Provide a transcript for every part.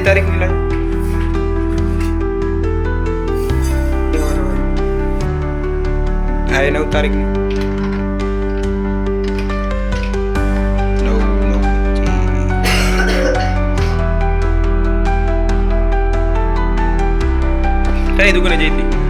આજની તારીખની લાવી આ એ નવ તારીખની નવ નવ કઈ દુકાને જઈ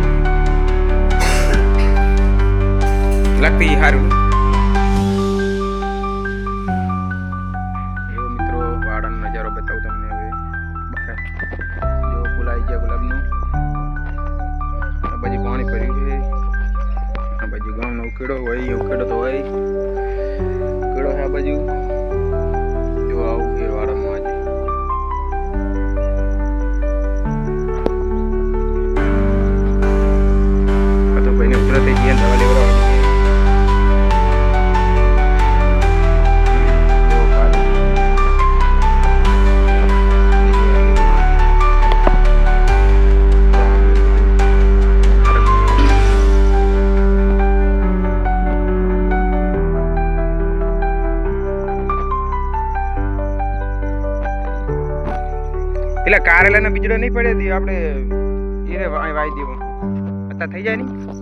પેલા કારેલાના બીજડો નહીં પડે આપણે એને વાઈ દેવો. અત્યારે થઈ જાય નહીં?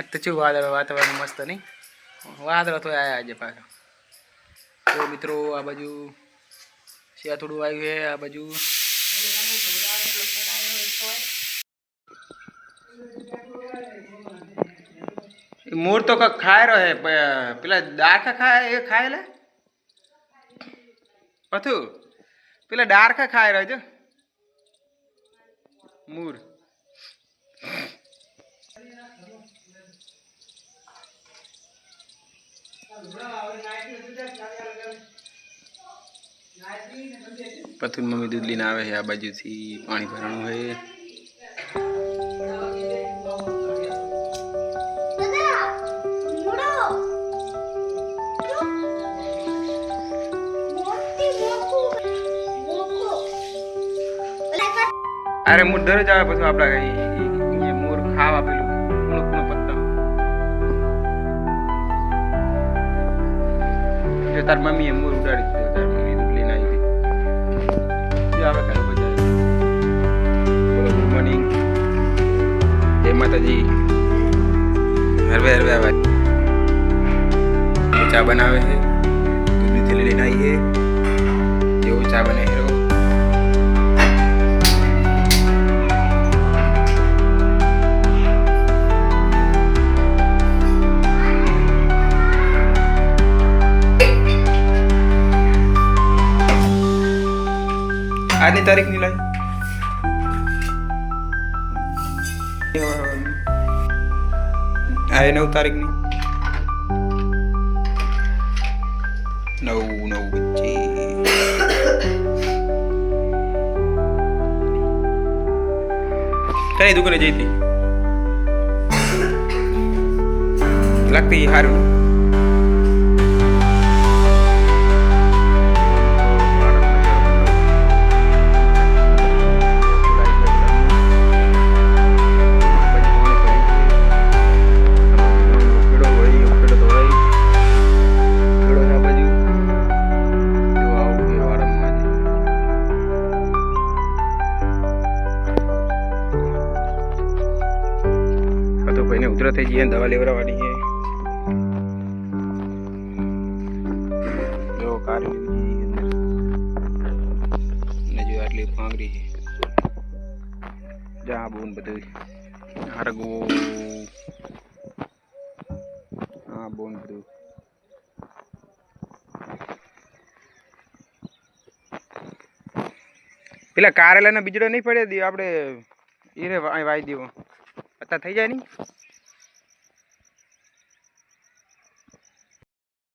આજ તો ચેવું વાદળ વાતાવરણ મસ્ત નહીં વાદળ તો આયા આજે પાછા તો મિત્રો આ બાજુ શિયા થોડું આવ્યું છે આ બાજુ એ મોર તો કક ખાય રહ્યો હે પ- પેલા ડારખા ખાય એ ખાય લે પથુ પેલા ડારખા ખાય રહ્યો છે પથુન મમ્મી દૂધ લઈને આવે છે આ બાજુથી પાણી ભરવાનું હોય અરે મૂળ દરરોજ આવે પછી આપડા અહીંયા છે તાર મમ્મી એમ મોર ઉડાડી દીધો તાર મમ્મી દૂધ. લઈને આવી હતી આવે. તારો બધા બોલો, ગુડ મોર્નિંગ. જય માતાજી. હરવે હરવે આવે ચા બનાવે છે? દૂધ લઈને આવી છે જેવું ચા બને હેરો આજની તારીખની લાઈ આ એ નવ તારીખની નવ નવ કઈ દુકાને જઈ હતી? લાગતી સારું ભાઈને ઉધરા થઈ જઈએ દવા લેવડાવવાની છે જો કાર ને જો આટલી પાંગરી. છે જા બોન બધું હરગો હા બોન બધું પેલા કારેલાના બીજડો નહીં પડે આપણે એ રે વાઈ વાઈ દેવો અત્યારે થઈ જાય નહીં.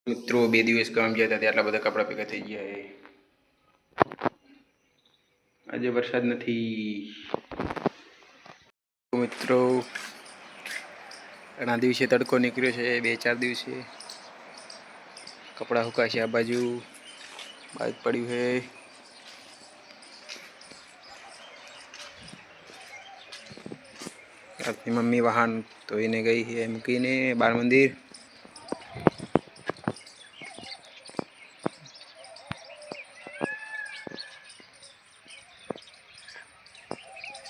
મિત્રો, બે દિવસ કામ ગયા હતા, આટલા બધા કપડાં ભેગા થઈ ગયા આજે વરસાદ નથી. મિત્રો, ઘણા દિવસે તડકો નીકળ્યો છે, બે ચાર દિવસે. કપડાં સુકાશે આ બાજુ. બાદ પડ્યું છે. આપની મમ્મી વાહન ધોઈને ગઈ છે મૂકીને બાળ મંદિર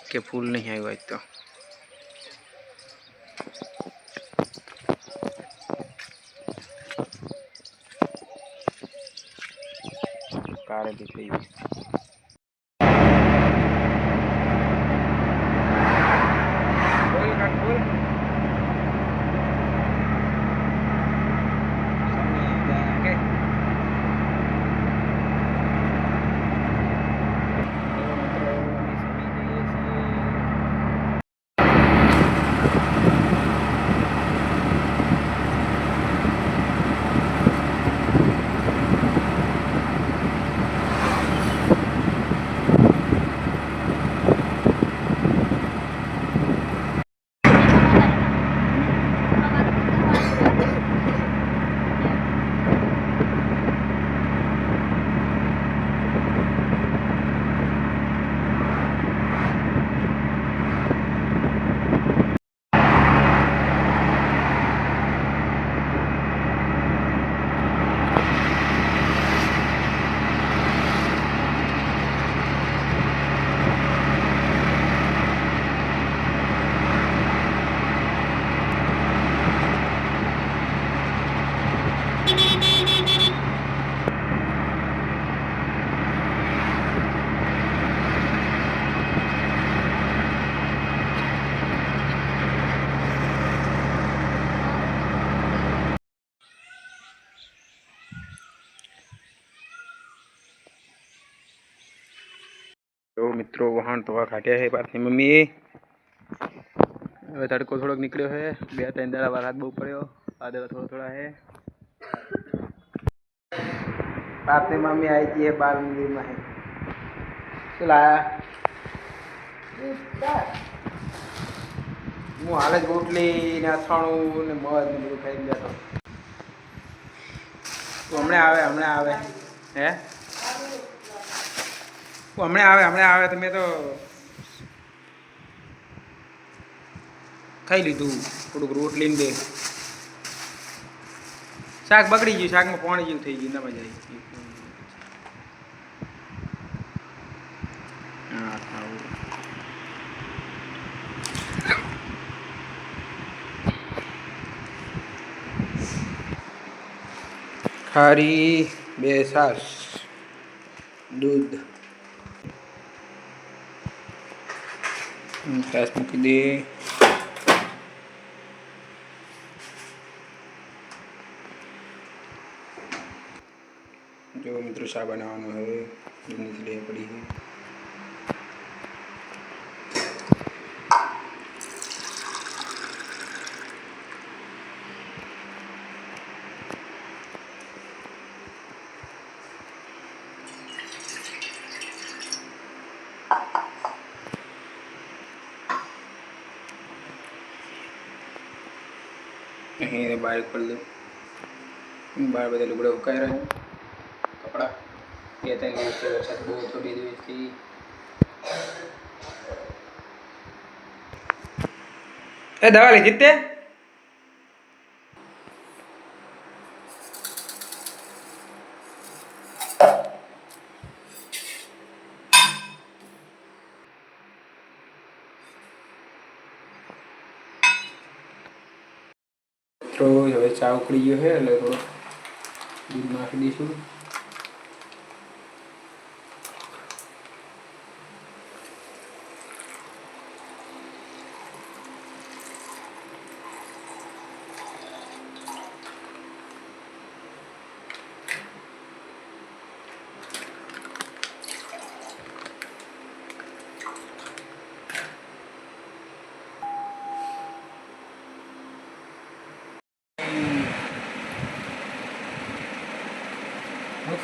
કે ફૂલ નહીં આવ્યો આજ તો કારે બી થઈ ગઈ બોલ તો મિત્રો, વહાણ તો કાઢ્યા છે પાછી મમ્મી હવે તડકો થોડોક નીકળ્યો છે. બે ત્રણ દાડા વરસાદ બહુ પડ્યો. વાદળા થોડા થોડા છે. પાછી મમ્મી આવી છે બાર મંદિરમાં શું લાયા? હું હાલ જ રોટલી ને અથાણું ને મધ ને બધું ખાઈને જતો હમણાં આવે હમણાં આવે. હે? હમણાં આવે હમણાં આવે, તમે તો ખાઈ લીધું. થોડુંક રોટલી ને બે. શાક બગડી ગયું, શાકમાં પાણી જેવું થઈ ગયું, ના મજા આવી ખારી બે છાશ દૂધ. હમ, છાશ મૂકી દે જો મિત્રો શા બનાવવાનું હવે દૂધની લે પડી અહીં બહાર ખોલી દઉં. બહાર બધા લુગડા ઉકાઈ રહ્યા કપડા બે ત્રણ દિવસથી વરસાદ બહુ હતો, બે દિવસથી એ દવા લીધી તે? તો હવે ચા ઉકળી ગયો છે એટલે થોડો દૂધ નાખી દઈશું.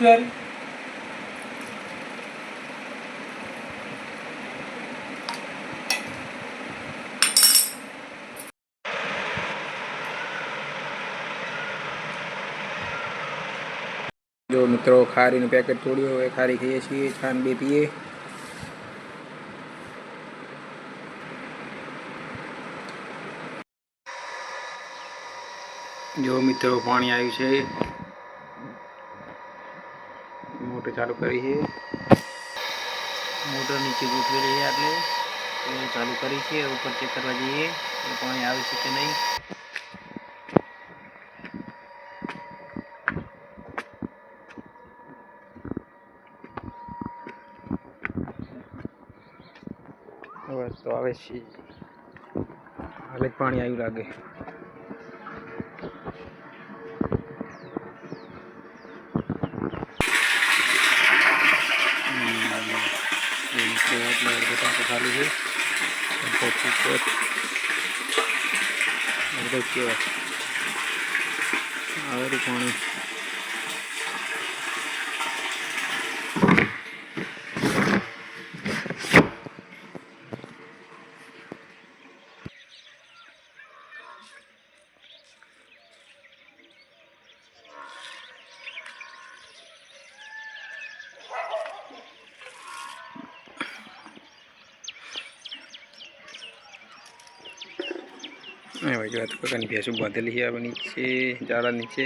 મૂકવી જો મિત્રો, ખારીનું પેકેટ તોડ્યું, હવે ખારી ખાઈએ છીએ, છાન બે પીએ. જો મિત્રો, પાણી આવ્યું છે. મોટર ચાલુ કરી છે મોટર નીચે ગોઠવેલી છે એટલે એ ચાલુ કરી છે ઉપર ચેક કરવા જઈએ એ પાણી આવે છે કે નહીં હવે તો આવે છે હાલે જ પાણી આવ્યું લાગે ખાલી છે અડધો ઉપર અડધો કેવા આવેલું પાણી એ બાજુ આ તો કાકાની ભેંસું બાંધેલી છે આ નીચે ઝાડા નીચે